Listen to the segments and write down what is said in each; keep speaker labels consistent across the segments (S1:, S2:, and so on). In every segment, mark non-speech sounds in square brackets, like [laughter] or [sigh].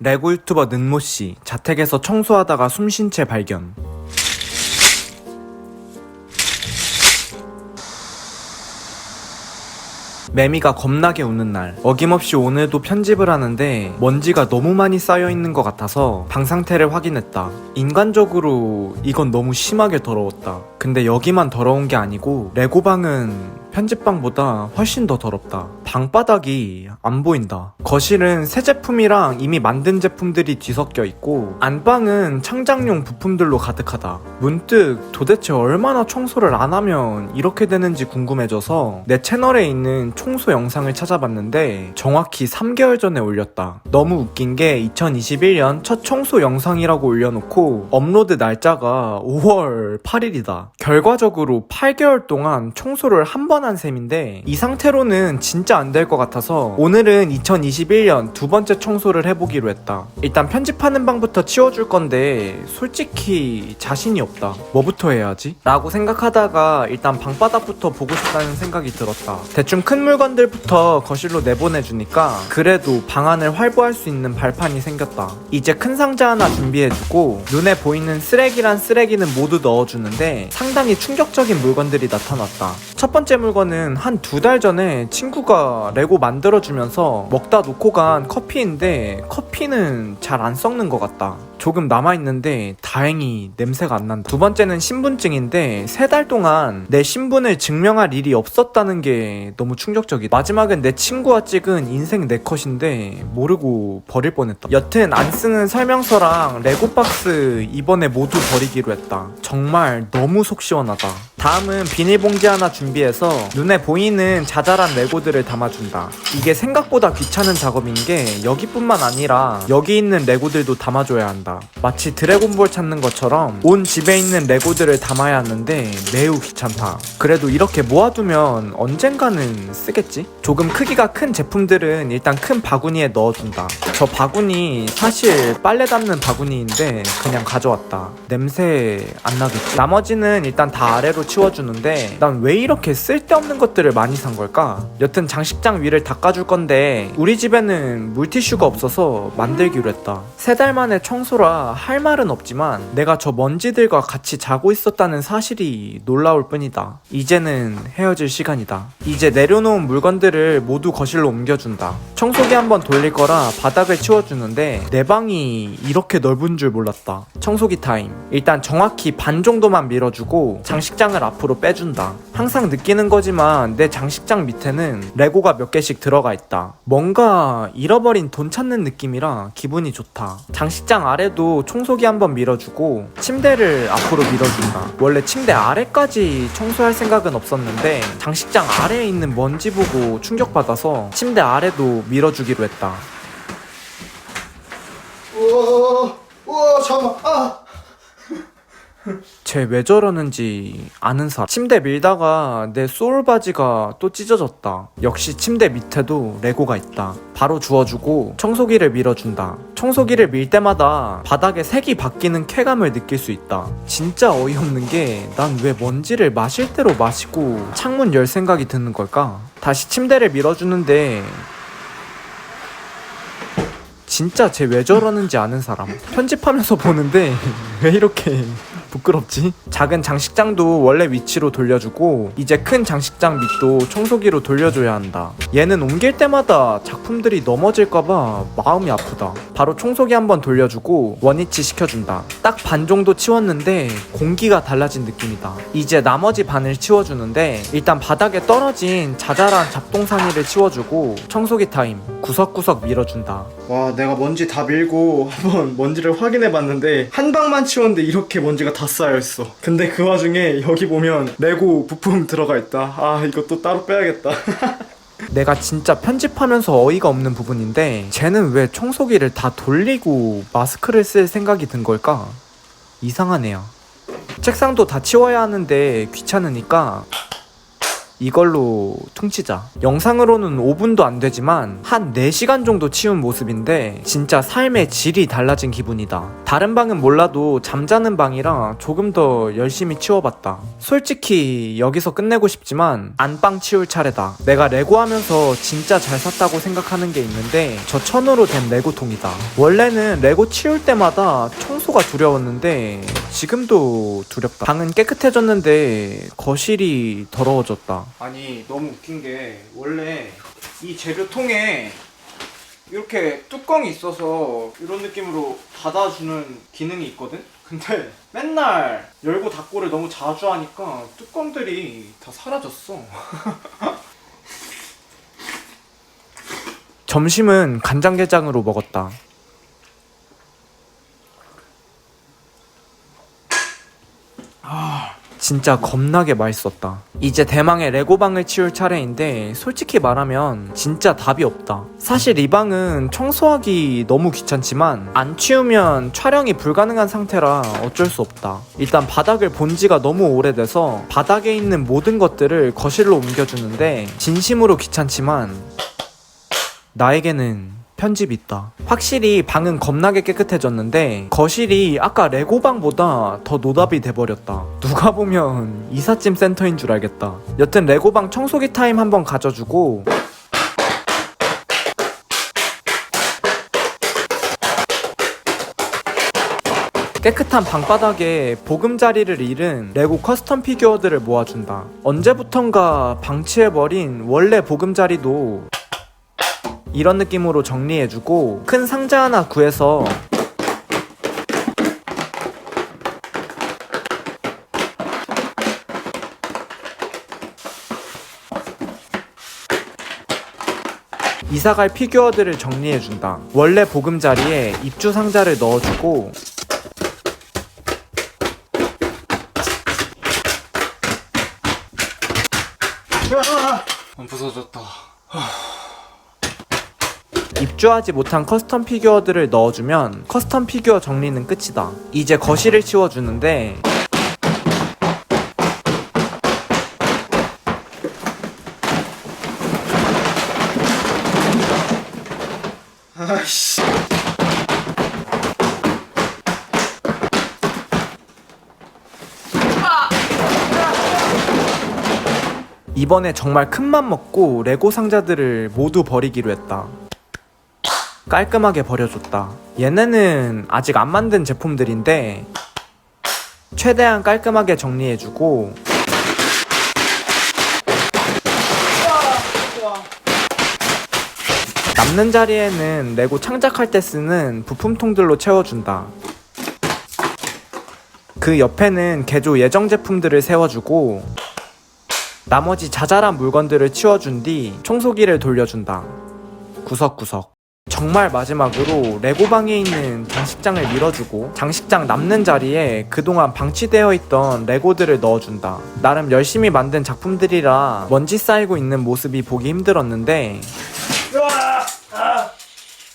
S1: 레고 유튜버 는모 씨 자택에서 청소하다가 숨쉰 채 발견. 매미가 겁나게 우는 날 어김없이 오늘도 편집을 하는데 먼지가 너무 많이 쌓여 있는 것 같아서 방 상태를 확인했다. 인간적으로 이건 너무 심하게 더러웠다. 근데 여기만 더러운 게 아니고 레고 방은 편집방보다 훨씬 더 더럽다 방바닥이 안 보인다 거실은 새 제품이랑 이미 만든 제품들이 뒤섞여 있고 안방은 창작용 부품들로 가득하다 문득 도대체 얼마나 청소를 안 하면 이렇게 되는지 궁금해져서 내 채널에 있는 청소 영상을 찾아봤는데 정확히 3개월 전에 올렸다. 너무 웃긴 게 2021년 첫 청소 영상이라고 올려놓고 업로드 날짜가 5월 8일이다. 결과적으로 8개월 동안 청소를 한 번 한 셈인데 이 상태로는 진짜 안 될 것 같아서 오늘은 2021년 두 번째 청소를 해보기로 했다. 일단 편집하는 방부터 치워줄 건데 솔직히 자신이 없다. 뭐부터 해야지? 라고 생각하다가 일단 방바닥부터 보고 싶다는 생각이 들었다. 대충 큰 물건들부터 거실로 내보내주니까 그래도 방안을 활보할 수 있는 발판이 생겼다. 이제 큰 상자 하나 준비해주고 눈에 보이는 쓰레기란 쓰레기는 모두 넣어주는데 상당히 충격적인 물건들이 나타났다. 첫 번째 물건은 한 두 달 전에 친구가 레고 만들어주면서 먹다 놓고 간 커피인데 커피는 잘 안 썩는 것 같다. 조금 남아있는데 다행히 냄새가 안 난다. 두 번째는 신분증인데 세 달 동안 내 신분을 증명할 일이 없었다는 게 너무 충격적이다. 마지막은 내 친구와 찍은 인생 네 컷인데 모르고 버릴 뻔했다. 여튼 안 쓰는 설명서랑 레고 박스 이번에 모두 버리기로 했다. 정말 너무 속 시원하다. 다음은 비닐봉지 하나 준비해서 눈에 보이는 자잘한 레고들을 담아준다. 이게 생각보다 귀찮은 작업인 게 여기뿐만 아니라 여기 있는 레고들도 담아줘야 한다. 마치 드래곤볼 찾는 것처럼 온 집에 있는 레고들을 담아야 하는데 매우 귀찮다. 그래도 이렇게 모아두면 언젠가는 쓰겠지? 조금 크기가 큰 제품들은 일단 큰 바구니에 넣어준다. 저 바구니 사실 빨래 담는 바구니인데 그냥 가져왔다. 냄새 안 나겠지? 나머지는 일단 다 아래로 치워주는데 난 왜 이렇게 쓸데없는 것들을 많이 산 걸까? 여튼 장식장 위를 닦아줄 건데 우리 집에는 물티슈가 없어서 만들기로 했다. 세 달 만에 청소라 할 말은 없지만 내가 저 먼지들과 같이 자고 있었다는 사실이 놀라울 뿐이다. 이제는 헤어질 시간이다. 이제 내려놓은 물건들을 모두 거실로 옮겨준다. 청소기 한번 돌릴 거라 바닥을 치워주는데 내 방이 이렇게 넓은 줄 몰랐다. 청소기 타임. 일단 정확히 반 정도만 밀어주고 장식장을 앞으로 빼준다. 항상 느끼는 거지만 내 장식장 밑에는 레고가 몇 개씩 들어가 있다. 뭔가 잃어버린 돈 찾는 느낌이라 기분이 좋다. 장식장 아래도 청소기 한번 밀어주고 침대를 앞으로 밀어준다. 원래 침대 아래까지 청소할 생각은 없었는데 장식장 아래에 있는 먼지 보고 충격받아서 침대 아래도 밀어주기로 했다.
S2: 우와, 우와, 잠깐만. 아,
S1: 쟤 왜 저러는지 아는 사람. 침대 밀다가 내 소울 바지가 또 찢어졌다. 역시 침대 밑에도 레고가 있다. 바로 주워주고 청소기를 밀어준다. 청소기를 밀 때마다 바닥에 색이 바뀌는 쾌감을 느낄 수 있다. 진짜 어이없는 게 난 왜 먼지를 마실 대로 마시고 창문 열 생각이 드는 걸까? 다시 침대를 밀어주는데 진짜 쟤 왜 저러는지 아는 사람. 편집하면서 보는데 [laughs] 왜 이렇게 부끄럽지? 작은 장식장도 원래 위치로 돌려주고 이제 큰 장식장 밑도 청소기로 돌려줘야 한다. 얘는 옮길 때마다 작품들이 넘어질까봐 마음이 아프다. 바로 청소기 한번 돌려주고 원위치 시켜준다. 딱 반 정도 치웠는데 공기가 달라진 느낌이다. 이제 나머지 반을 치워주는데 일단 바닥에 떨어진 자잘한 잡동사니를 치워주고 청소기 타임 구석구석 밀어준다
S2: 와, 내가 먼지 다 밀고 한번 먼지를 확인해 봤는데 한 방만 치웠는데 이렇게 먼지가 다 쌓여 있어. 근데 그 와중에 여기 보면 레고 부품 들어가 있다. 아, 이것도 따로 빼야겠다. [laughs]
S1: 내가 진짜 편집하면서 어이가 없는 부분인데 쟤는 왜 청소기를 다 돌리고 마스크를 쓸 생각이 든 걸까? 이상하네요. 책상도 다 치워야 하는데 귀찮으니까 이걸로 퉁치자. 영상으로는 5분도 안 되지만 한 4시간 정도 치운 모습인데 진짜 삶의 질이 달라진 기분이다. 다른 방은 몰라도 잠자는 방이라 조금 더 열심히 치워봤다. 솔직히 여기서 끝내고 싶지만 안방 치울 차례다. 내가 레고 하면서 진짜 잘 샀다고 생각하는 게 있는데 저 천으로 된 레고통이다. 원래는 레고 치울 때마다 청소가 두려웠는데 지금도 두렵다. 방은 깨끗해졌는데 거실이 더러워졌다. 아니 너무 웃긴 게 원래 이 재료통에 이렇게 뚜껑이 있어서 이런 느낌으로 닫아주는 기능이 있거든? 근데 맨날 열고 닫고를 너무 자주 하니까 뚜껑들이 다 사라졌어. [laughs] 점심은 간장게장으로 먹었다. 진짜 겁나게 맛있었다. 이제 대망의 레고방을 치울 차례인데 솔직히 말하면 진짜 답이 없다. 사실 이 방은 청소하기 너무 귀찮지만 안 치우면 촬영이 불가능한 상태라 어쩔 수 없다. 일단 바닥을 본 지가 너무 오래돼서 바닥에 있는 모든 것들을 거실로 옮겨주는데 진심으로 귀찮지만 나에게는 편집이 있다. 확실히 방은 겁나게 깨끗해졌는데 거실이 아까 레고방보다 더 노답이 돼버렸다. 누가 보면 이삿짐 센터인 줄 알겠다. 여튼 레고방 청소기 타임 한번 가져주고 깨끗한 방바닥에 보금자리를 잃은 레고 커스텀 피규어들을 모아준다. 언제부턴가 방치해버린 원래 보금자리도 이런 느낌으로 정리해주고 큰 상자 하나 구해서 이사갈 피규어들을 정리해준다. 원래 보금자리에 입주 상자를 넣어주고
S2: 안 부서졌다.
S1: 입주하지 못한 커스텀 피규어들을 넣어주면 커스텀 피규어 정리는 끝이다. 이제 거실을 치워주는데
S2: 아이씨.
S1: 이번에 정말 큰맘 먹고 레고 상자들을 모두 버리기로 했다. 깔끔하게 버려줬다. 얘네는 아직 안 만든 제품들인데 최대한 깔끔하게 정리해주고 남는 자리에는 레고 창작할 때 쓰는 부품통들로 채워준다. 그 옆에는 개조 예정 제품들을 세워주고 나머지 자잘한 물건들을 치워준 뒤 청소기를 돌려준다. 구석구석. 정말 마지막으로 레고방에 있는 장식장을 밀어주고 장식장 남는 자리에 그동안 방치되어 있던 레고들을 넣어준다. 나름 열심히 만든 작품들이라 먼지 쌓이고 있는 모습이 보기 힘들었는데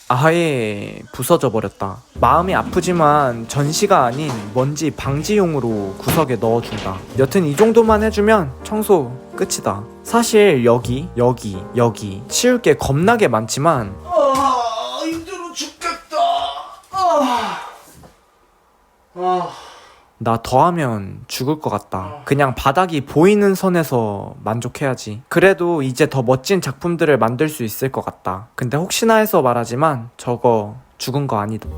S1: 아예 부서져 버렸다. 마음이 아프지만 전시가 아닌 먼지 방지용으로 구석에 넣어준다. 여튼 이 정도만 해주면 청소 끝이다. 사실 여기, 여기, 여기 치울 게 겁나게 많지만
S2: 아.
S1: 나 더하면 죽을 것 같다. 그냥 바닥이 보이는 선에서 만족해야지. 그래도 이제 더 멋진 작품들을 만들 수 있을 것 같다. 근데 혹시나 해서 말하지만 저거 죽은 거 아니다.